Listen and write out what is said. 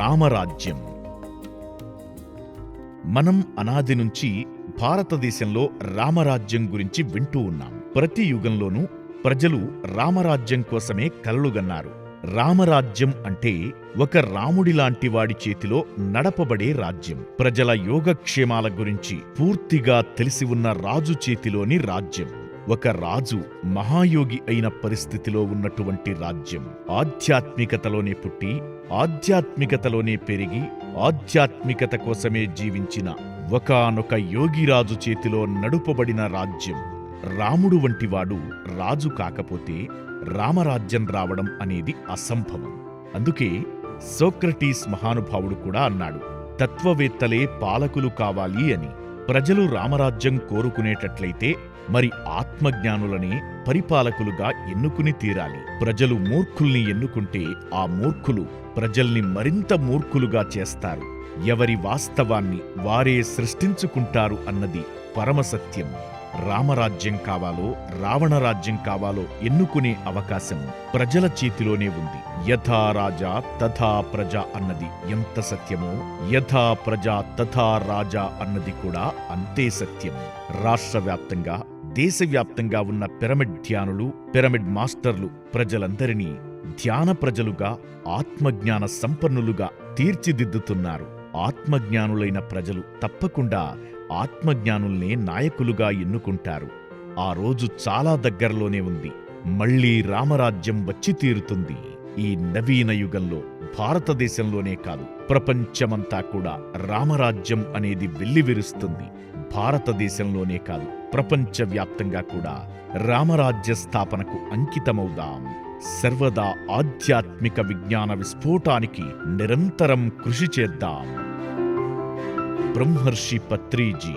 రామరాజ్యం. మనం అనాది నుంచి భారతదేశంలో రామరాజ్యం గురించి వింటూ ఉన్నాం. ప్రతి యుగంలోనూ ప్రజలు రామరాజ్యం కోసమే కలలుగన్నారు రామరాజ్యం అంటే ఒక రాముడిలాంటి వాడి చేతిలో నడపబడే రాజ్యం. ప్రజల యోగక్షేమాల గురించి పూర్తిగా తెలిసి ఉన్న రాజు చేతిలోని రాజ్యం. ఒక రాజు మహాయోగి అయిన పరిస్థితిలో ఉన్నటువంటి రాజ్యం. ఆధ్యాత్మికతలోనే పుట్టి ఆధ్యాత్మికతలోనే పెరిగి ఆధ్యాత్మికత కోసమే జీవించిన ఒకానొక యోగిరాజు చేతిలో నడుపబడిన రాజ్యం. రాముడు వంటివాడు రాజు కాకపోతే రామరాజ్యం రావడం అనేది అసంభవం. అందుకే సోక్రటీస్ మహానుభావుడు కూడా అన్నాడు తత్వవేత్తలే పాలకులు కావాలి అని. ప్రజలు రామరాజ్యం కోరుకునేటట్లయితే మరి ఆత్మజ్ఞానులనే పరిపాలకులుగా ఎన్నుకుని తీరాలి. ప్రజలు మూర్ఖుల్ని ఎన్నుకుంటే ఆ మూర్ఖులు ప్రజల్ని మరింత మూర్ఖులుగా చేస్తారు. ఎవరి వాస్తవాన్ని వారే సృష్టించుకుంటారు అన్నది పరమసత్యం రామరాజ్యం కావాలో రావణరాజ్యం కావాలో ఎన్నుకునే అవకాశం ప్రజల చేతిలోనే ఉంది. యథా రాజా తథా ప్రజ అన్నది ఎంత సత్యమో యథా ప్రజ తథా రాజా అన్నది కూడా అంతే సత్యం. రాష్ట్ర వ్యాప్తంగా దేశవ్యాప్తంగా ఉన్న పిరమిడ్ ధ్యానులు పిరమిడ్ మాస్టర్లు ప్రజలందరినీ ధ్యాన ప్రజలుగా ఆత్మజ్ఞాన సంపన్నులుగా తీర్చిదిద్దుతున్నారు. ఆత్మజ్ఞానులైన ప్రజలు తప్పకుండా ఆత్మజ్ఞానుల్నే నాయకులుగా ఎన్నుకుంటారు. ఆ రోజు చాలా దగ్గరలోనే ఉంది. మళ్ళీ రామరాజ్యం వచ్చి తీరుతుంది. ఈ నవీన యుగంలో భారతదేశంలోనే కాదు ప్రపంచమంతా కూడా రామరాజ్యం అనేది వెల్లివిరుస్తుంది. భారతదేశంలోనే కాదు ప్రపంచవ్యాప్తంగా కూడా రామరాజ్య స్థాపనకు అంకితమవుదాం. సర్వదా ఆధ్యాత్మిక విజ్ఞాన విస్ఫోటానికి నిరంతరం కృషి చేద్దాం. ब्रह्मर्षि पत्री जी।